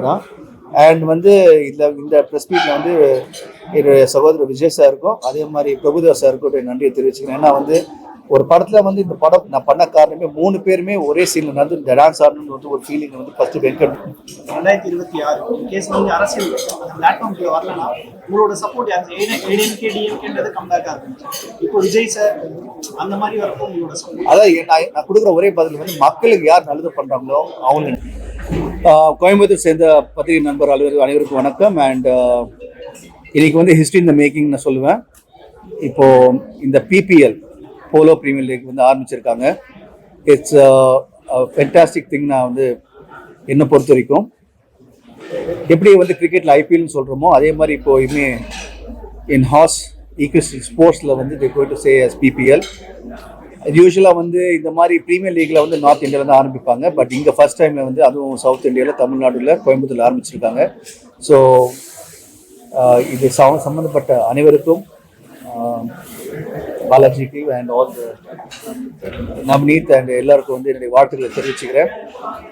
தான். அண்ட் வந்து இந்த இந்த ப்ரெஸ் மீட்டில் வந்து என்னுடைய சகோதரர் விஜய் சாருக்கும் அதே மாதிரி பிரபுதேவ் சாருக்கும் என்னுடைய நன்றியை தெரிவிச்சுக்கிறேன். ஏன்னா வந்து ஒரு படத்தில் வந்து இந்த படம் நான் பண்ண காரணமே மூணு பேருமே ஒரே சீனில் நடந்து இந்த டான்ஸ் ஆடணும்னு வந்து ஒரு ஃபீலிங் வந்து ஃபஸ்ட்டு வெங்கட். ரெண்டாயிரத்தி இருபத்தி ஆறு. கேஸ் வந்து அரசியல் அந்த பிளாட்ஃபார்ம்ல வரலனா உங்களோட சப்போர்ட் ஏடிஎம்கே டிஎம்கேன்றது கம்பேக்காக இருந்துச்சு. இப்போ விஜய் சார் அந்த மாதிரி வரப்போ உங்களோட சப்போர்ட் அதான் எ- நான் நான் கொடுக்குற ஒரே பதில் வந்து மக்களுக்கு யார் நல்லது பண்ணுறாங்களோ அவங்க கோயம்புத்தூர் சேர்ந்த பத்திரிகை நண்பர் அலுவலர் அனைவருக்கும் வணக்கம். அண்ட் இன்னைக்கு வந்து ஹிஸ்ட்ரி இந்த மேக்கிங் நான் சொல்லுவேன். இப்போ இந்த பிபிஎல் போலோ ப்ரீமியர் லீக் வந்து ஆரம்பிச்சிருக்காங்க. இட்ஸ் ஃபென்டாஸ்டிக் திங் நான் வந்து என்னை பொறுத்த வரைக்கும். எப்படி வந்து கிரிக்கெட்டில் ஐபிஎல்னு சொல்கிறோமோ அதே மாதிரி இப்போ இனிமே இன் ஹார்ஸ் ஈக்வஸ்ட் ஸ்போர்ட்ஸில் வந்து the going to say yes PPL யூஸ்வலாக வந்து இந்த மாதிரி ப்ரீமியர் லீக்ல வந்து நார்த் இந்தியாவில் தான் ஆரம்பிப்பாங்க. பட் இங்கே ஃபர்ஸ்ட் டைமில் வந்து அதுவும் சவுத் இந்தியாவில் தமிழ்நாடுல கோயம்புத்தூர்ல ஆரம்பிச்சிருக்காங்க. ஸோ இது சம்மந்தப்பட்ட அனைவருக்கும் பாலாஜிக்கு அண்ட் ஆல் நவ்னீத் அண்ட் எல்லாருக்கும் வந்து என்னுடைய வாழ்த்துக்களை தெரிவிச்சுக்கிறேன்.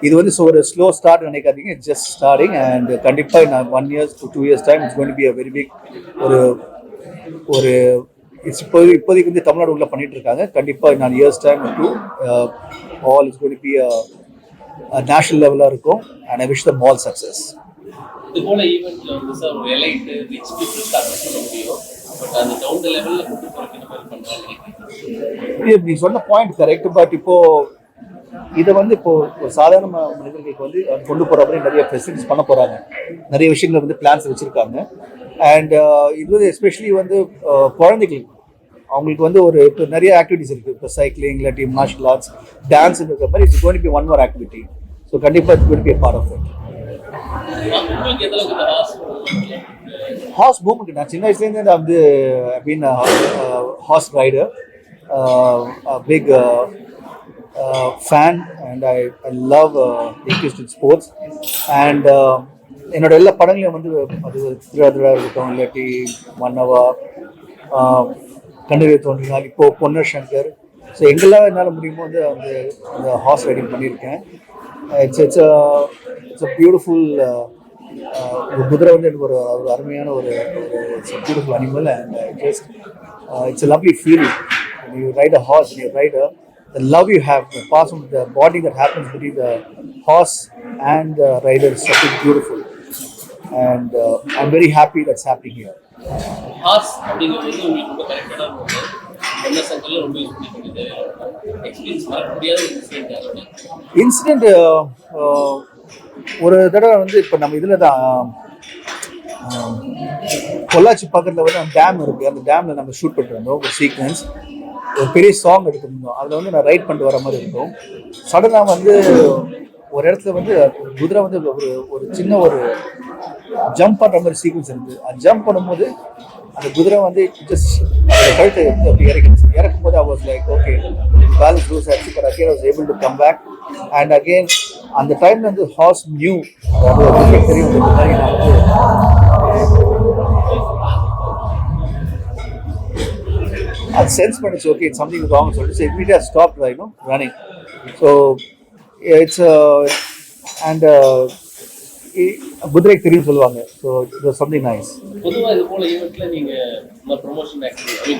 இது வந்து ஸோ ஒரு ஸ்லோ ஸ்டார்ட் நினைக்காதீங்க. ஜஸ்ட் ஸ்டார்டிங் அண்ட் கண்டிப்பாக நான் one years two years time it's going be a very big ஒரு ஒரு இட்ஸ் இப்போ இப்போதைக்கு வந்து தமிழ்நாடு உள்ள பண்ணிட்டு இருக்காங்க கண்டிப்பாக நான் years time to all is going be national லெவலாக இருக்கும். And I wish them all success இது போல ஈவெண்ட்ல வந்து சார் ஒரு எலைட் ரிச் பீப்புள் ஸ்டார்ட் பண்ண முடியும். பட் அந்த டவுன் லெவல்ல கொண்டு போறதுக்கு இந்த மாதிரி பண்றாங்க இது நீ சொன்ன பாயிண்ட் கரெக்ட் பட் இப்போ இதை வந்து இப்போ ஒரு சாதாரண மனிதர்களுக்கு வந்து கொண்டு போற மாதிரி நிறைய ஃபெசிலிட்டிஸ் பண்ண போறாங்க. நிறைய விஷயங்கள் வந்து பிளான்ஸ் வச்சிருக்காங்க. அண்ட் uh, இது வந்து எஸ்பெஷலி வந்து uh, குழந்தைகளுக்கு அவங்களுக்கு வந்து ஒரு இப்போ நிறைய ஆக்டிவிட்டிஸ் இருக்குது இப்போ சைக்கிளிங் இல்லாட்டி மார்ஷல் ஆர்ட்ஸ் டான்ஸ் இருக்கிற மாதிரி it's going be one more activity so கண்டிப்பாக it's be part of it horse moment நான் சின்ன வயசுலேருந்து நான் வந்து been horse rider big fan and I I love interest in sports and என்னோட எல்லா படங்களையும் வந்து அது திருவாதிரா இருக்கட்டும் இல்லாட்டி மன்னவா கண்டறிய தோன்றினால் இப்போ பொன்னர் சங்கர். ஸோ எங்கெல்லாம் என்னால் முடியுமோ வந்து அந்த அந்த ஹார்ஸ் ரைடிங் பண்ணியிருக்கேன். It's it's it's a beautiful ஒரு குதிரை வந்து எனக்கு ஒரு ஒரு அருமையான ஒரு beautiful animal and just it's a lovely feeling. Right a horse a horse and you ride a the love you have the passing the bonding that happens between the horse and the rider is something beautiful. And uh, I'm very happy that's happening here. Horse அப்படிங்கிறது வந்து உங்களுக்கு ரொம்ப கரெக்டான ஒன்று பொன்ன சங்கர்ல ரொம்ப use பண்ணிட்டு experience மறக்க முடியாத ஒரு ஒரு தடவை வந்து இப்போ நம்ம இதில் தான் ஆஹ், பொள்ளாச்சி பக்கத்தில் வந்து அந்த டேம் இருக்குது அந்த டேமில் நம்ம ஷூட் பண்ணிட்டு வந்தோம். ஒரு சீக்வன்ஸ் ஒரு பெரிய சாங் எடுத்திருந்தோம் அதில் வந்து நான் ரைட் பண்ணிட்டு வர மாதிரி இருக்கும். சடனாக வந்து ஒரு இடத்துல வந்து குதிரை வந்து ஒரு ஒரு சின்ன ஒரு ஜம்ப் பண்ணுற மாதிரி சீக்வன்ஸ் இருந்தது அது ஜம்ப் பண்ணும்போது அந்த குதிரை வந்து ஜஸ்ட் கழுத்தை வந்து அப்படி இறக்கிடுச்சு. இறக்கும் போது அவர் லைக் ஓகே பேலன்ஸ் லூஸ் ஆச்சு but again was able to come back and again அந்த டைம்ல வந்து ஹார்ஸ் நியூ அதாவது ஒரு தெரியும் இந்த மாதிரி நான் வந்து அது சென்ஸ் பண்ணிச்சு. ஓகே சம்திங் ராங் சொல்லிட்டு. இமீடியட் ஸ்டாப் ஆகிடும் ரன்னிங் ஸோ இட்ஸ் அண்ட் குதிரைக்கு தெரியும் சொல்லுவாங்க. ஸோ இட்ஸ் சம்திங் நைஸ் பொதுவா இது போல ஈவெண்ட்ல நீங்க இந்த ப்ரொமோஷன் ஆக்டிவிட்டி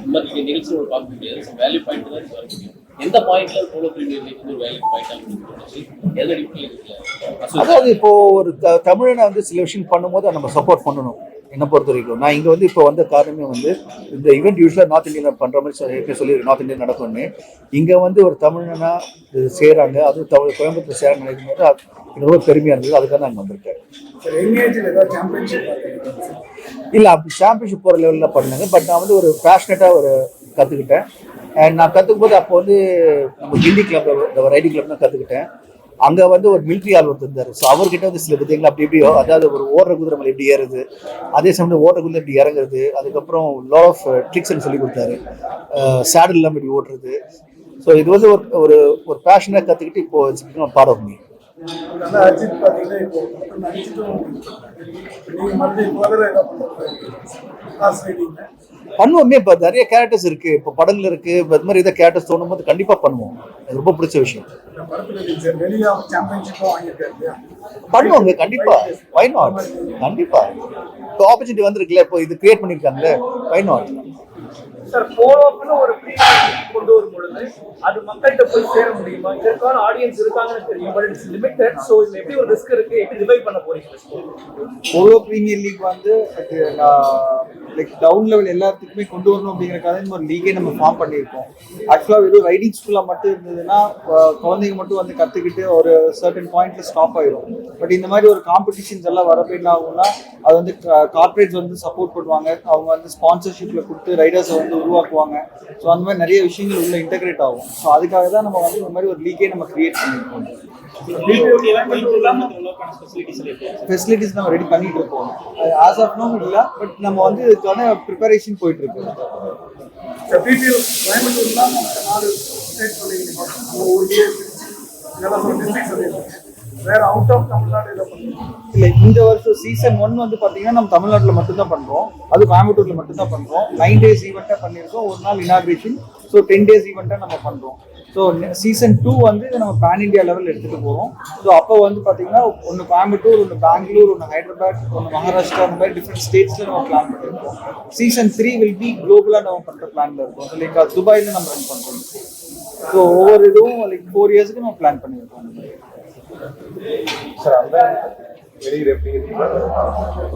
இந்த மாதிரி நிகழ்ச்சியோட பார்க்க முடியாது வேல்யூ பாயிண்ட் தான் வர முடியும் எந்த பாயிண்ட்ல போலோ பிரீமியர் லீக் வந்து ஒரு வேல்யூ பாயிண்ட் எந்த அடிப்படையில் அதாவது இப்போ ஒரு தமிழனை வந்து சில விஷயம் பண்ணும்போது நம்ம சப்போர்ட் பண்ணணும். என்ன பொறுத்த வரைக்கும். நான் இங்க வந்து இப்போ வந்த காரணமே வந்து இந்த ஈவெண்ட் யூஸ்வலாக நார்த் இந்தியன் பண்ற மாதிரி சொல்லி ஏற்கனவே சொல்லி நார்த் இந்தியன் நடக்கும்னு. இங்க வந்து ஒரு தமிழனா இது செய்றாங்க அதுவும் தமிழ் கோயம்புத்தூர் சேர நினைக்கும் போது எனக்கு ரொம்ப பெருமையா இருந்தது. அதுக்காக நான் வந்திருக்கேன். இல்ல அப்படி சாம்பியன்ஷிப் போற லெவல்ல பண்ணாங்க. பட் நான் வந்து ஒரு பேஷனட்டா ஒரு கத்துக்கிட்டேன். அண்ட் நான் கத்துக்கும் போது அப்போ வந்து நம்ம கிண்டி கிளப் ரைடிங் கிளப் தான் கத்துக்கிட்டேன். அங்கே வந்து ஒரு மிலிட்ரி ஆள் ஒருத்தர் ஸோ அவர்கிட்ட வந்து சில விதங்கள் அப்படி எப்படியோ அதாவது ஒரு ஓடுற குதிரை மேலே எப்படி ஏறுது. அதே சமயம் ஓடுற குதிரை எப்படி இறங்குறது. அதுக்கப்புறம் லா ஆஃப் ட்ரிக்ஸ்னு சொல்லி கொடுத்தாரு. Uh, சேடல் இல்லாமல் இப்படி ஓடுறது. ஸோ இது வந்து ஒரு ஒரு ஒரு பேஷனாக கற்றுக்கிட்டு இப்போ இட்ஸ் பாட பார்ட் ஆஃப் அஜித் பண்ணுவோமே இப்போ நிறைய கேரக்டர்ஸ் இருக்கு. இப்போ படங்கள் இருக்கு. இப்போ இது மாதிரி ஏதாவது கேரக்டர்ஸ் தோணும் போது கண்டிப்பா பண்ணுவோம். அது ரொம்ப பிடிச்ச விஷயம். பண்ணுவோங்க கண்டிப்பா. வை நாட் கண்டிப்பா. இப்போ ஆப்பர்ச்சுனிட்டி வந்திருக்குல்ல இப்போ இது கிரியேட் பண்ணிருக்காங்கல்ல வை நாட் சார் போலோக்குன்னு ஒரு ப்ரீ கொண்டு வரும் பொழுது அது மக்கள்கிட்ட போய் சேர முடியுமா? இதற்கான ஆடியன்ஸ் இருக்காங்கன்னு தெரியும். பட் இட்ஸ் லிமிட்டட் ஸோ இது எப்படி ஒரு ரிஸ்க் இருக்கு? எப்படி ரிவைவ் பண்ண போறீங்க போலோ பிரீமியர் லீக் வந்து லைக் டவுன் லெவல் எல்லாத்துக்குமே கொண்டு வரணும் அப்படிங்கறக்காக இந்த ஒரு லீகே நம்ம ஃபார்ம் பண்ணியிருக்கோம். ஆக்சுவலாக வெறும் ரைடிங் ஸ்கூலாக மட்டும் இருந்ததுன்னா குழந்தைங்க மட்டும் வந்து கற்றுக்கிட்டு ஒரு சர்டன் பாயிண்ட்ல ஸ்டாப் ஆயிடும் பட் இந்த மாதிரி ஒரு காம்படிஷன்ஸ் எல்லாம் வரப்போ என்ன ஆகும்னா அது வந்து கார்ப்பரேட்ஸ் வந்து சப்போர்ட் பண்ணுவாங்க. அவங்க வந்து ஸ்பான்சர்ஷிப்பில் கொடுத்து ரைடர்ஸை வந்து உருவாக்குவாங்க. ஸோ அந்த மாதிரி நிறைய விஷயங்கள் உள்ள இன்டகிரேட் ஆகும். ஸோ அதுக்காக தான் நம்ம வந்து இந்த மாதிரி ஒரு லீகே நம்ம கிரியேட் பண்ணியிருக்கோம். ஃபெசிலிட்டிஸ் நம்ம ரெடி பண்ணிட்டு இருக்கோம். ஆஸ் ஆஃப் நோ இல்லை பட் நம்ம வந்து இதுக்கான ப்ரிப்பரேஷன் போயிட்டு இருக்கு. கோயம்புத்தூர் ஒரு வேற அவுட் ஆஃப் தமிழ்நாடு இதை பண்ணுறோம் இல்லை இந்த வருஷம் சீசன் ஒன் வந்து பார்த்தீங்கன்னா நம்ம தமிழ்நாட்டில் மட்டும்தான் பண்ணுறோம் அது கோயம்புத்தூரில் மட்டும்தான் பண்ணுறோம் நைன் டேஸ் ஈவெண்ட்டாக பண்ணியிருக்கோம். ஒரு நாள் இனாக்ரேஷன் ஸோ டென் டேஸ் ஈவெண்ட்டாக நம்ம பண்ணுறோம் ஸோ சீசன் டூ வந்து நம்ம பேன் இந்தியா லெவல் எடுத்துகிட்டு போகிறோம் ஸோ அப்போ வந்து பார்த்தீங்கன்னா ஒன்று கோயம்புத்தூர் ஒன்று பெங்களூர் ஒன்று ஹைதராபாத் ஒன்று மகாராஷ்டிரா அந்த மாதிரி டிஃப்ரெண்ட் ஸ்டேட்ஸில் நம்ம பிளான் பண்ணியிருக்கோம் சீசன் த்ரீ வில் பி குளோபலாக நம்ம பண்ணுற பிளானில் இருக்கோம். லைக் துபாயில் நம்ம ரன் பண்ணுறோம் ஸோ ஒவ்வொரு இதுவும் லைக் ஃபோர் இயர்ஸ்க்கு நம்ம பிளான் பண்ணியிருக்கோம் அந்த மாதிரி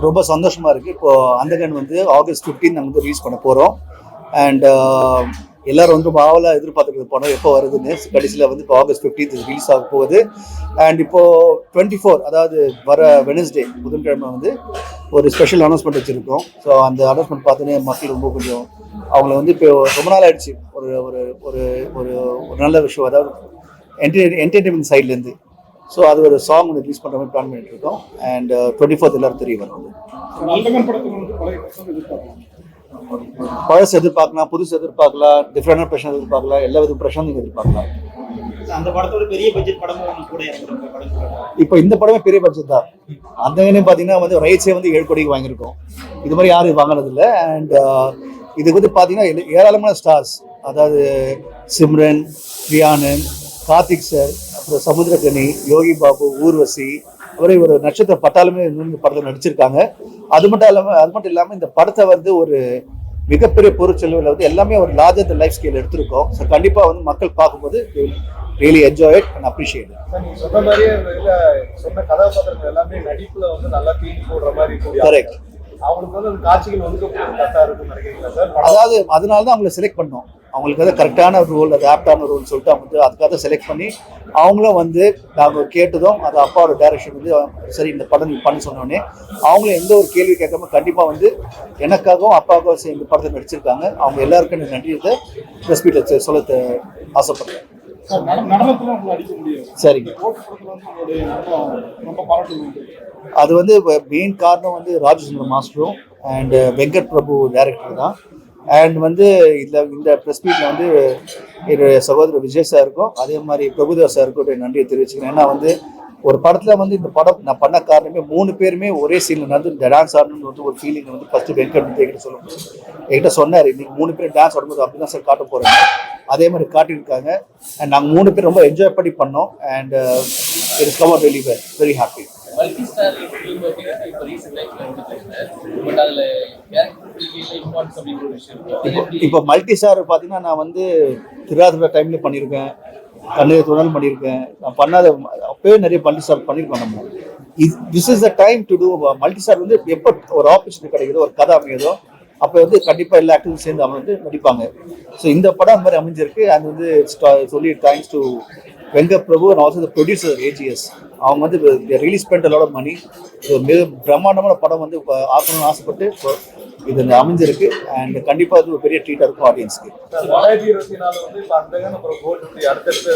ரொம்ப சந்தோஷமா இருக்கு. இப்போ அந்தகன் வந்து ஆகஸ்ட் 15 நாங்கள் வந்து ரிலீஸ் பண்ண போறோம். அண்ட் uh, எல்லாரும் வந்து ரொம்ப எதிர்பார்த்துக்கிறது படம் எப்போ வருதுன்னு. கடைசியில் வந்து இப்போ ஆகஸ்ட் 15 ரிலீஸ் ஆக போகுது. அண்ட் இப்போ டுவெண்ட்டி ஃபோர் அதாவது வர வெனஸ்டே புதன்கிழமை வந்து ஒரு ஸ்பெஷல் அனௌன்ஸ்மெண்ட் வச்சிருக்கோம். ஸோ அந்த அனௌன்ஸ்மெண்ட் பார்த்தோன்னே மக்கள் ரொம்ப கொஞ்சம் அவங்கள வந்து இப்போ ரொம்ப நாள் ஆயிடுச்சு. ஒரு ஒரு ஒரு ஒரு ஒரு நல்ல விஷயம். அதாவது என்டர்டெயின்மெண்ட் சைட்லேருந்து ஸோ அது ஒரு சாங் ஒன்று ரிலீஸ் பண்ணுற மாதிரி பிளான் பண்ணிட்டு இருக்கோம் அண்ட் டுவெண்ட்டி ஃபோர்த் எல்லாரும் தெரிய வரும் பழசு எதிர்பார்க்கலாம் புதுசு எதிர்பார்க்கலாம் டிஃப்ரெண்டான பிரச்சனை எதிர்பார்க்கலாம் எல்லா வித பிரச்சனையும் நீங்கள் எதிர்பார்க்கலாம். அந்த படத்தோட பெரிய பட்ஜெட் படமும் கூட இப்போ இந்த படமே பெரிய பட்ஜெட் தான். அந்த பார்த்தீங்கன்னா வந்து ரைட்ஸே வந்து ஏழு கோடிக்கு வாங்கியிருக்கோம். இது மாதிரி யாரும் வாங்கினது இல்லை. அண்ட் இது வந்து பார்த்தீங்கன்னா ஏராளமான ஸ்டார்ஸ் அதாவது சிம்ரன் பிரியானன் கார்த்திக் சார் அப்புறம் சமுத்திரகனி யோகி பாபு ஊர்வசி அப்புறம் ஒரு நட்சத்திர பட்டாலுமே இந்த படத்தில் நடிச்சிருக்காங்க. அது மட்டும் இல்லாமல் அது மட்டும் இல்லாமல் இந்த படத்தை வந்து ஒரு மிகப்பெரிய பொருட்செலவில் வந்து எல்லாமே ஒரு லார்ஜர் லைஃப் ஸ்கேல் எடுத்திருக்கோம். ஸோ கண்டிப்பாக வந்து மக்கள் பார்க்கும்போது really enjoy it and appreciate சொன்ன மாதிரியே இந்த இதுல சொன்ன கதாபாத்திரங்கள் எல்லாமே நடிப்புல வந்து நல்லா தீனி போடுற மாதிரி Correct. அவங்களுக்கு வந்து காட்சிகள் வந்து கரெக்டா இருக்கும்னு நினைக்கிறீங்களா சார்? அதாவது அதனால தான் அவங்கள செலக்ட் பண்ணோம். அவங்களுக்கு வந்து கரெக்டான ரோல் அது ஆப்டான ரோல் சொல்லிட்டு அவங்க வந்து அதுக்காக செலக்ட் பண்ணி அவங்களும் வந்து நாங்கள் கேட்டதும் அது அப்பாவோட டைரக்ஷன் வந்து சரி இந்த படம் நீ பண்ண சொன்னோடனே அவங்களும் எந்த ஒரு கேள்வி கேட்காம கண்டிப்பாக வந்து எனக்காகவும் அப்பாவுக்கும் இந்த படத்தை நடிச்சிருக்காங்க. அவங்க எல்லாருக்கும் எனக்கு நன்றியத்தை ப்ரெஸ் மீட்டில் சொல்ல ஆசைப்படுறேன். சரிங்க. அது வந்து மெயின் காரணம் வந்து ராஜசுந்தர மாஸ்டரும் அண்ட் வெங்கட் பிரபு டைரக்டர் தான். அண்ட் வந்து இதில் இந்த ப்ரெஸ் மீட்டில் வந்து என்னுடைய சகோதரர் விஜய் சாருக்கும் அதே மாதிரி பிரபுதேவ் சாருக்கும் என்னுடைய நன்றியை தெரிவிச்சுக்கிறேன். ஏன்னா வந்து ஒரு படத்தில் வந்து இந்த படம் நான் பண்ண காரணமே மூணு பேருமே ஒரே சீனில் நடந்து இந்த டான்ஸ் ஆடணும்னு வந்து ஒரு ஃபீலிங் வந்து ஃபஸ்ட்டு வெங்கட் வந்து என்கிட்ட சொல்லும் என்கிட்ட சொன்னார் இன்னைக்கு மூணு பேர் டான்ஸ் ஆடும்போது அப்படி தான் சார் காட்ட போகிறேன் அதே மாதிரி காட்டியிருக்காங்க. அண்ட் நாங்கள் மூணு பேர் ரொம்ப என்ஜாய் பண்ணி பண்ணோம். And it's come out very very happy இப்போ மல்டி ஸ்டார் பார்த்தீங்கன்னா நான் வந்து திருவாதிரை டைம்ல பண்ணியிருக்கேன். கண்ணீர் துணல் பண்ணியிருக்கேன். நான் பண்ணாத அப்பவே நிறைய மல்டி ஸ்டார் பண்ணியிருக்கோம் நம்ம. This is the time to do multi star வந்து எப்போ ஒரு ஆப்பர்ச்சுனிட்டி கிடைக்குதோ ஒரு கதை அமையுதோ அப்போ வந்து கண்டிப்பாக எல்லா ஆக்டரும் சேர்ந்து அவங்க வந்து நடிப்பாங்க. ஸோ இந்த படம் அந்த மாதிரி அமைஞ்சிருக்கு. அது வந்து சொல்லி thanks to Venkat Prabhu and also the producer AGS அவங்க வந்து ரிலீஸ் ஸ்பெண்ட் லாட் மணி இது மிக பிரம்மாண்டமான படம் வந்து ஆக்கணும்னு ஆசைப்பட்டு இது அமைஞ்சிருக்கு. அண்ட் கண்டிப்பாக அது ஒரு பெரிய ட்ரீட்டாக இருக்கும் ஆடியன்ஸ்க்கு ரெண்டாயிரத்தி இருபத்தி நாலு வந்து இப்ப அந்த அப்புறம் கோட் இப்படி அடுத்தடுத்து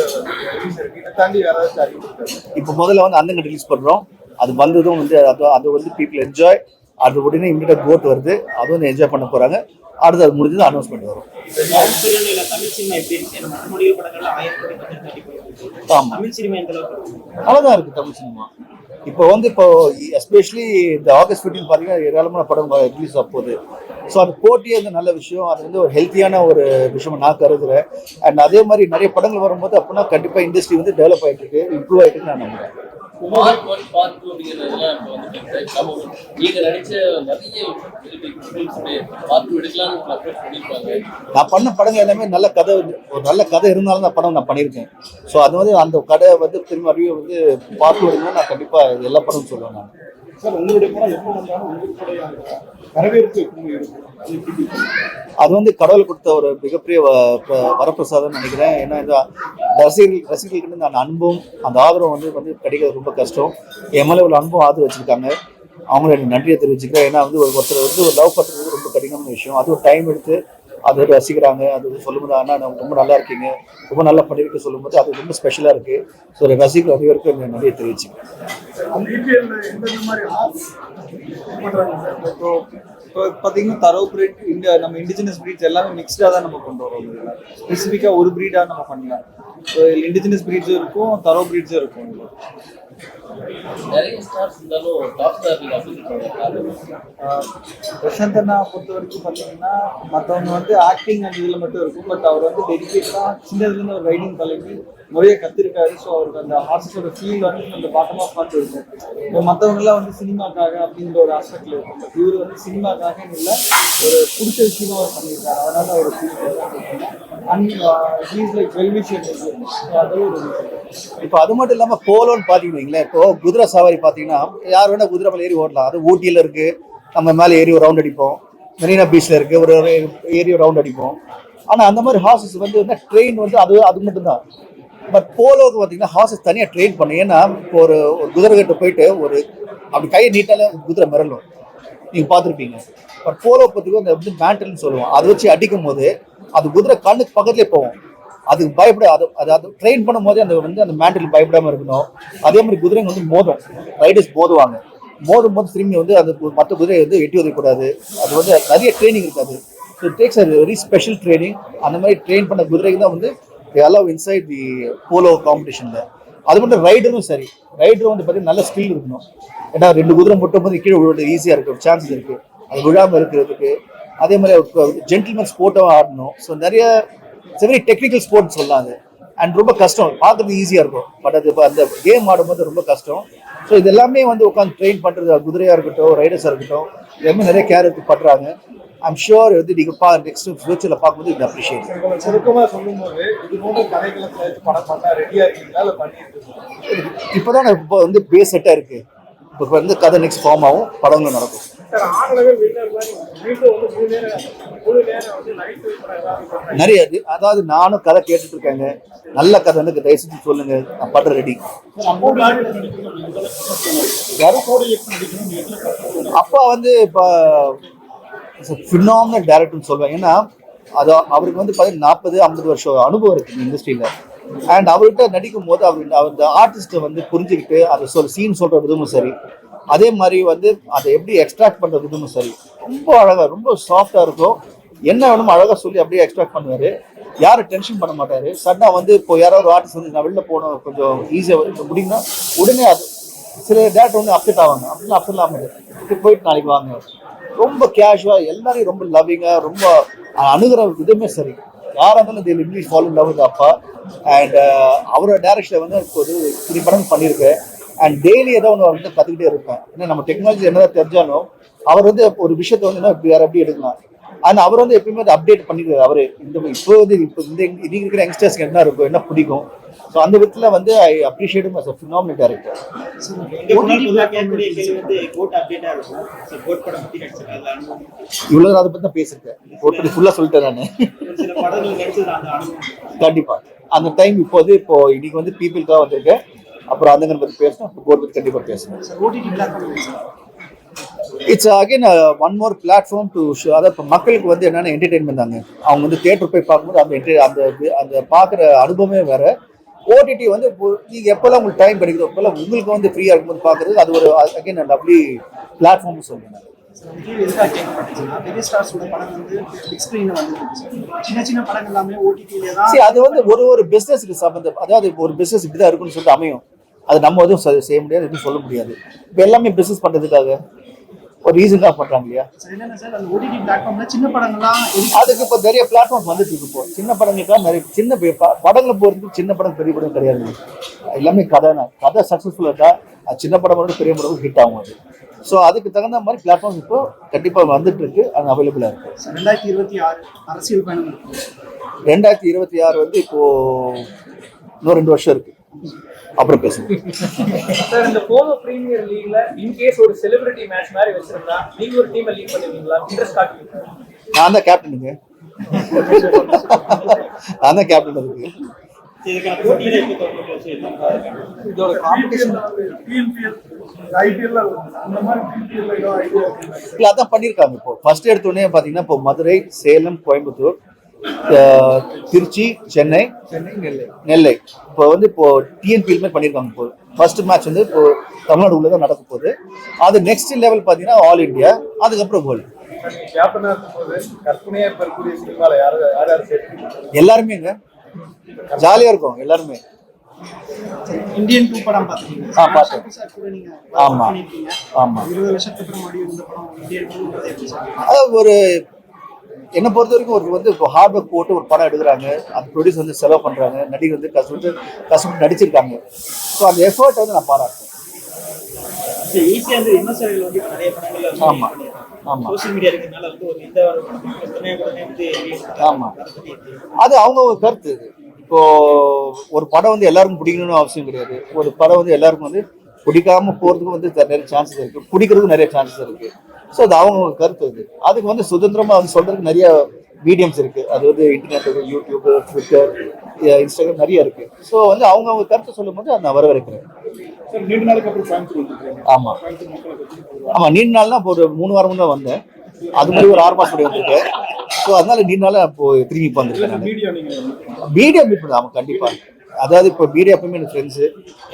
ரிலீஸ் இருக்கு. இதை தாண்டி வேற ஏதாச்சும் அறிவிப்பு இப்போ முதல்ல வந்து அந்தங்க ரிலீஸ் பண்ணுறோம் அது வந்ததும் வந்து அது அது வந்து பீப்புள் என்ஜாய் அது உடனே இமீடியட் கோட் வருது. அதுவும் வந்து என்ஜாய் பண்ண போறாங்க. அடுத்து அது முடிஞ்சது அனௌன்ஸ்மெண்ட் வரும். இல்ல தமிழ் சினிமா எப்படி இருக்கு? ஏன்னா மற்ற மொழிகள் படங்கள்ல ஆயிரம் கோடி பட்ஜெட் தாண்டி போயிருக்கு ஆமா தமிழ் சினிமா. இப்போ வந்து இப்போ எஸ்பெஷலி இந்த ஆகஸ்ட் ஃபிஃப்டீன் பார்த்தீங்கன்னா ஏராளமான படம் ரிலீஸ் ஆக போகுது ஸோ அந்த போட்டியே வந்து நல்ல விஷயம். அது வந்து ஒரு ஹெல்த்தியான ஒரு விஷயம் நான் கருதுகிறேன் அண்ட் அதே மாதிரி நிறைய படங்கள் வரும்போது அப்படின்னா கண்டிப்பாக இண்டஸ்ட்ரி வந்து டெவலப் ஆகிட்டு இருக்கு இம்ப்ரூவ் ஆகிட்டு நான் நம்புறேன். ஒன் பார்ட் டூ இப்போ நிறைய பார்ட் டூ எடுக்கலாம்னு அப்ரோச் பண்ணியிருப்பாங்க. நான் பண்ண படங்கள் எல்லாமே நல்ல கதை ஒரு நல்ல கதை இருந்தாலும் நான் படம் நான் பண்ணியிருக்கேன். ஸோ அது வந்து அந்த கதை வந்து திரும்ப அறிவு வந்து பார்த்து விடுங்க நான் கண்டிப்பாக எல்லா படமும் சொல்லுவேன் நான். சார் உங்களுடைய படம் வந்தாலும் வரவேற்பு அது வந்து கடவுள் கொடுத்த ஒரு மிகப்பெரிய வ- வரப்பிரசாதம் நினைக்கிறேன். ஏன்னா இந்த ரசிகர்கள் ரசிகர்களுக்கு அந்த அன்பும் அந்த ஆதரவும் வந்து வந்து கிடைக்கிறது ரொம்ப கஷ்டம். என் மேலே உள்ள அன்பும் ஆதரவு வச்சிருக்காங்க. அவங்கள எனக்கு நன்றியை தெரிவிச்சுக்கிறேன். ஏன்னா வந்து ஒரு ஒருத்தர் வந்து ஒரு லவ் பண்ணுறது ரொம்ப கடினமான விஷயம். அது ஒரு டைம் எடுத்து அது வந்து ரசிக்கிறாங்க அது வந்து சொல்லும்போது அண்ணா நான் ரொம்ப நல்லா இருக்கீங்க. ரொம்ப நல்லா பண்ணியிருக்கு சொல்லும்போது அது ரொம்ப ஸ்பெஷலாக இருக்குது ஸோ ரசிக்கிற அனைவருக்கும் எனக்கு நிறைய தெரிவிச்சுக்கிறேன். இப்போ இப்போ பார்த்தீங்கன்னா தரோ பிரீட் இந்த நம்ம இண்டிஜினஸ் பிரீட்ஸ் எல்லாமே மிக்ஸ்டாக தான் நம்ம கொண்டு வரோம். ஸ்பெசிஃபிக்காக ஒரு பிரீடாக நம்ம பண்ணலாம். ஸோ இண்டிஜினஸ் பிரீட்ஸும் இருக்கும் தரோ பிரீட்ஸும் இருக்கும். இதுல. நிறைய ஸ்டார்ஸ் இருந்தாலும் டாப் ஸ்டார் நீங்க அப்ரோச் பண்ணுவாங்க ஆஹ் பிரசாந்த் அண்ணா பொறுத்த வரைக்கும் பார்த்தீங்கன்னா மற்றவங்க வந்து ஆக்டிங் அந்த இதில் மட்டும் இருக்கும் பட் அவர் வந்து டெடிக்கேட்டாக சின்னதுலேருந்து ஒரு ரைடிங் பழகி நிறைய கத்திருக்காரு. ஸோ அவருக்கு அந்த ஹார்ஸஸோட ஃபீல் வந்து அந்த பாட்டமாக பார்த்து இருக்கும் இப்போ மற்றவங்கெல்லாம் வந்து சினிமாக்காக அப்படிங்கிற ஒரு ஆஸ்பெக்டில் இருக்கும் பட் இவர் வந்து சினிமாக்காக இல்லை ஒரு பிடிச்ச விஷயமா அவர் பண்ணியிருக்காரு. அதனால அவர் அண்ட் ஹீஸ் லைக் வெல்விஷன் அதுவும் ஒரு இப்போ அது மட்டும் இல்லாமல் போலோன்னு பார்த்தீங்கன்னா இப்போ குதிரை சவாரி பார்த்தீங்கன்னா யார் வேணால் குதிரை மேலே ஏறி ஓடலாம். அது ஊட்டியில் இருக்குது நம்ம மேலே ஏறி ஒரு ரவுண்ட் அடிப்போம். மெரினா பீச்சில் இருக்குது ஒரு ஒரு ஏறி ஒரு ரவுண்ட் அடிப்போம். ஆனால் அந்த மாதிரி ஹார்சஸ் வந்து ட்ரெயின் வந்து அது அது மட்டும்தான். பட் போலோவுக்கு பார்த்தீங்கன்னா ஹார்ஸஸ் தனியாக ட்ரெயின் பண்ணும் ஏன்னா இப்போ ஒரு ஒரு குதிரை கிட்ட போயிட்டு ஒரு அப்படி கையை நீட்டாலே குதிரை மிரளும். நீங்கள் பார்த்துருப்பீங்க. பட் போலோ பற்றிக்கும் அந்த வந்து மேண்டல்னு சொல்லுவோம். அதை வச்சு அடிக்கும் போது அது குதிரை கண்ணுக்கு பக்கத்துலேயே போகும். அதுக்கு பயப்பட அது அது அது ட்ரெயின் பண்ணும் போதே அந்த வந்து அந்த மேண்டல் பயப்படாமல் இருக்கணும். அதே மாதிரி குதிரைங்க வந்து மோதும். ரைடர்ஸ் மோதுவாங்க. மோதும் போது திரும்பி வந்து அந்த மற்ற குதிரையை வந்து எட்டி உதவிக்கூடாது அது வந்து நிறைய ட்ரைனிங் இருக்காது. So takes a very special training அந்த மாதிரி ட்ரெயின் பண்ண குதிரைக்கு தான் வந்து அலவ் இன்சைட் தி போலோ காம்படிஷனில் அது மட்டும் ரைடரும் சரி. ரைடரும் வந்து பார்த்தீங்கன்னா நல்ல ஸ்கில் இருக்கணும். ஏன்னா ரெண்டு குதிரை முட்டும் போது கீழே விழுவது ஈஸியாக இருக்கு. சான்சஸ் இருக்குது அது விழாமல் இருக்கிறதுக்கு. அதே மாதிரி ஜென்டில்மேன் ஸ்போர்ட்டாக ஆடணும். ஸோ நிறைய இட்ஸ் வெரி டெக்னிக்கல் ஸ்போர்ட்ஸ் சொல்லலாம் அது. அண்ட் ரொம்ப கஷ்டம். பார்க்குறது ஈஸியாக இருக்கும். பட் அது இப்போ அந்த கேம் ஆடும்போது ரொம்ப கஷ்டம். ஸோ இது எல்லாமே வந்து உட்காந்து ட்ரெயின் பண்ணுறது குதிரையாக இருக்கட்டும் ரைடர்ஸாக இருக்கட்டும் எல்லாமே நிறைய கேர் எடுத்து பண்ணுறாங்க ஐம் ஷுர் வந்து நீங்கள் பா நெக்ஸ்ட் ஃபியூச்சரில் பார்க்கும்போது இது அப்ரிஷியேட் சுருக்கமாக சொல்லும்போது இது போன்ற வச்சு படம் பண்ணா ரெடியா இருக்கீங்களா? இல்லை பண்ணிட்டு இப்போ தான் இப்போ வந்து பேஸ் செட்டாக இருக்குது இப்போ வந்து கதை நெக்ஸ்ட் ஃபார்ம் ஆகும் படங்களும் நடக்கும். படம் நிறைய அதாவது நானும் கதை கேட்டுட்டு இருக்கேங்க. நல்ல கதை வந்து தயவு செஞ்சு சொல்லுங்க. நான் படுற ரெடி அப்பா வந்து இப்போ ஃபினாமினல் டேரக்டர்னு சொல்லுவேன். ஏன்னா அது அவருக்கு வந்து பார்த்தீங்கன்னா நாற்பது ஐம்பது வருஷம் அனுபவம் இருக்கு இந்த இண்டஸ்ட்ரியில் அண்ட் அவர்கிட்ட நடிக்கும் போது அவர் அவர் இந்த ஆர்டிஸ்ட்டை வந்து புரிஞ்சுக்கிட்டு அதை சொல் சீன் சொல்கிற விதமும் சரி. அதே மாதிரி வந்து அதை எப்படி எக்ஸ்ட்ராக்ட் பண்ணுற விதமும் சரி. ரொம்ப அழகாக ரொம்ப சாஃப்டாக இருக்கும். என்ன வேணுமோ அழகாக சொல்லி அப்படியே எக்ஸ்ட்ராக்ட் பண்ணுவார். யாரும் டென்ஷன் பண்ண மாட்டார். சடனாக வந்து இப்போ யாராவது ஒரு ஆர்டிஸ்ட் வந்து நான் வெளில போகணும் கொஞ்சம் ஈஸியாக முடியும்னா உடனே அது சில டேரக்டர் வந்து அப்செட் ஆவாங்க. அப்படின்னு அப்செட் இல்லாமல் போயிட்டு நாளைக்கு வாங்க. ரொம்ப கேஷுவலாக எல்லாரையும் ரொம்ப லவ்விங்காக ரொம்ப அணுகிற விதமே சரி. யாராக இருந்தாலும் தில் இங்கிலீஷ் ஃபாலோ லவ் அப்பா. அண்ட் அவரோட டேரக்ஷனில் வந்து இப்போ ஒரு த்ரீ படம் பண்ணியிருக்கேன். அண்ட் டெய்லி ஏதோ ஒன்று வந்து கற்றுக்கிட்டே இருப்பேன். ஏன்னா நம்ம டெக்னாலஜி என்னதான் தெரிஞ்சாலும் அவர் வந்து ஒரு விஷயத்தை வந்து என்ன வேறு எப்படி எடுக்கலாம்? அண்ட் அவர் வந்து எப்பயுமே அதை அப்டேட் பண்ணிடுவார் அவர். இந்த இப்போ வந்து இப்போ இந்த இன்னைக்கு இருக்கிற யங்ஸ்டர்ஸ்க்கு என்ன இருக்கும் என்ன பிடிக்கும்? ஸோ அந்த விதத்தில் வந்து I appreciate as a phenomenal director வந்து கோட் கோட் இவ்வளோ அதை பற்றி தான் பேசியிருக்கேன். ஒருத்தர் ஃபுல்லாக சொல்லிட்டேன் நான். கண்டிப்பாக அந்த டைம் இப்போது இப்போ இன்னைக்கு வந்து பீப்புளுக்காக வந்திருக்கேன் அப்புறம் அந்த பற்றி பேசணும். கோர் பற்றி கண்டிப்பாக பேசணும். It's again one more platform to show அதாவது இப்போ மக்களுக்கு வந்து என்னென்ன என்டர்டெயின்மெண்ட் தாங்க. அவங்க வந்து தேட்டர் போய் பார்க்கும்போது அந்த enter- அந்த அந்த பார்க்குற அனுபவமே வேற. ஓடிடி வந்து நீங்கள் எப்போல்லாம் உங்களுக்கு டைம் கிடைக்குதோ அப்போல்லாம் உங்களுக்கு வந்து ஃப்ரீயாக இருக்கும்போது பார்க்குறது அது ஒரு அகைன் லவ்லி பிளாட்ஃபார்ம்னு சொல்லுவேன் அது வந்து ஒரு ஒரு பிஸ்னஸ்க்கு சம்மந்தம் அதாவது ஒரு பிஸ்னஸ் இப்படி தான் இருக்குன்னு சொல்லிட்டு அமையும். அது நம்ம எதுவும் செய்ய முடியாது எதுவும் சொல்ல முடியாது. இப்போ எல்லாமே பிஸ்னஸ் பண்ணுறதுக்காக ஒரு ரீசனுக்காக பண்ணுறாங்க இல்லையா? சின்ன படங்கள்லாம் அதுக்கு இப்போ நிறைய பிளாட்ஃபார்ம்ஸ் வந்துட்டு இருக்கு இப்போ. சின்ன படங்களுக்காக நிறைய சின்ன படங்களை போகிறது சின்ன படம் பெரிய படம் கிடையாது. எல்லாமே கதை தான். கதை சக்ஸஸ்ஃபுல்லாக அது சின்ன படம் பெரிய படம் ஹிட் ஆகும் அது. ஸோ அதுக்கு தகுந்த மாதிரி பிளாட்ஃபார்ம் இப்போ கண்டிப்பாக வந்துட்டு இருக்கு. அது அவைலபிளாக இருக்கு. ரெண்டாயிரத்தி இருபத்தி ஆறு அரசியல் பயணம் இருக்கு. ரெண்டாயிரத்தி இருபத்தி ஆறு வந்து இப்போ இன்னும் ரெண்டு வருஷம் இருக்கு. அப்புறம் பேசுவோம். சார் இந்த போலோ பிரீமியர் லீக்ல இன் கேஸ் ஒரு செலிபிரிட்டி மேட்ச் மாதிரி வச்சிருந்தா நீங்க ஒரு டீமை லீட் பண்ணுவீங்களா இன்ட்ரெஸ்ட் காட்டுவீங்களா நான் தான் கேப்டனுங்க நான் தான் கேப்டன் அதுக்கு. இதோட காம்படிஷன் இல்லை அதான் பண்ணியிருக்காங்க இப்போ. ஃபர்ஸ்ட் எடுத்தோடனே பார்த்தீங்கன்னா இப்போ மதுரை சேலம் கோயம்புத்தூர் திருச்சி சென்னை சென்னை நெல்லை. நெல்லை இப்போ வந்து இப்போ டிஎன்பிஎல் மாதிரி பண்ணியிருக்காங்க இப்போ. ஃபர்ஸ்ட் மேட்ச் வந்து இப்போ தமிழ்நாடு உள்ள தான் நடக்க போகுது. அது நெக்ஸ்ட் லெவல் பார்த்தீங்கன்னா ஆல் இந்தியா அதுக்கப்புறம் வேர்ல்டு எல்லாருமேங்க ஜாலியாக இருக்கும் எல்லாருமே. இந்தியன் டூ படம் பார்த்தீங்க. ஆ, பார்த்தேன். ஆமா. ஆமா. இருபது வருஷத்துக்கு மறுபடியும் இந்த படம். இந்தியன் சார் அதாவது ஒரு என்னை பொறுத்த வரைக்கும் ஒரு வந்து இப்போ ஹார்ட் ஒர்க் போட்டு ஒரு படம் எடுக்கிறாங்க அந்த ப்ரொடியூசர் வந்து செலவு பண்ணுறாங்க நடிகர் வந்து கஷ்டப்பட்டு கஷ்டப்பட்டு நடிச்சிருக்காங்க ஸோ அந்த எஃபர்ட் வந்து நான் பாராட்டுறேன் ஈஸியாக வந்து விமர்சகர்கள் வந்து இப்ப நிறைய படங்கள்ல வந்து ஆமா. ஆமா. சோசியல் மீடியா இருக்கிறதுனால வந்து ஒரு இந்த ஒரு படம் உடனே உடனே வந்து ஆமா. அது அவங்க ஒரு கருத்து இது இப்போ ஒரு படம் வந்து எல்லாருக்கும் பிடிக்கணும்னு அவசியம் கிடையாது ஒரு படம் வந்து எல்லாருக்கும் வந்து பிடிக்காம போறதுக்கும் வந்து நிறைய சான்சஸ் இருக்கு. பிடிக்கிறதுக்கும் நிறைய சான்சஸ் இருக்கு. ஸோ அது அவங்க கருத்து இது அதுக்கு வந்து சுதந்திரமா வந்து சொல்றதுக்கு நிறைய மீடியம்ஸ் இருக்கு. அது வந்து இன்டர்நெட் யூடியூப் ட்விட்டர் இன்ஸ்டாகிராம் நிறைய இருக்கு. ஸோ வந்து அவங்க அவங்க கருத்தை சொல்லும்போது அதை நான் வரவேற்கிறேன். ஆமா. ஆமா நீண்ட நாள்னா இப்போ ஒரு மூணு வாரம் தான் வந்தேன். அது மாதிரி ஒரு ஆறு மாசம் வந்திருக்கேன். ஸோ அதனால நீண்ட நாளா இப்போ திரும்பி நான். மீடியா மீட் பண்ணுது ஆமாம் கண்டிப்பாக அதாவது இப்போ மீடியா எப்பவுமே எனக்கு ஃப்ரெண்ட்ஸு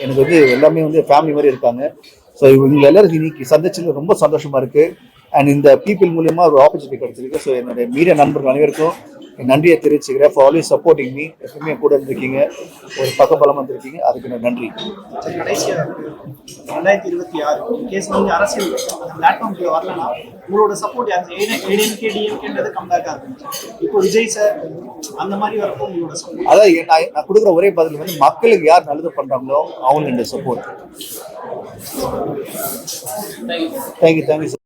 எனக்கு வந்து எல்லாமே வந்து ஃபேமிலி மாதிரி இருக்காங்க. ஸோ இவங்க எல்லாரும் இன்னைக்கு சந்திச்சது ரொம்ப சந்தோஷமா இருக்குது அண்ட் இந்த பீப்புள் மூலியமா ஒரு ஆப்பர்ச்சுனிட்டி கிடைச்சிருக்கு. ஸோ என்னுடைய மீடியா நண்பர்கள் அனைவருக்கும் நன்றியை தெரிவிச்சுக்கிறேன். ஃபார் ஆல்வேஸ் சப்போர்ட்டிங் மீ எப்பவுமே கூட இருந்திருக்கீங்க. ஒரு பக்கபலம் வந்திருக்கீங்க. அதுக்கு நான் நன்றி. சரி, ரெண்டாயிரத்தி இருபத்தி ஆறு. கேஸ் வந்து அரசியல் அந்த பிளாட்ஃபார்ம்குள்ள வரலன்னா உங்களோட சப்போர்ட் ஏடிஎம்கே டிஎம்கேன்றது கம்பேக்காக இருந்துச்சு இப்போ விஜய் சார் அந்த மாதிரி வரப்போ உங்களோட சப்போர்ட் அதாவது என் நான் நான் கொடுக்குற ஒரே பதில் வந்து மக்களுக்கு யார் நல்லது பண்றாங்களோ அவங்க இந்த சப்போர்ட் தேங்க்யூ தேங்க்யூ தேங்க்யூ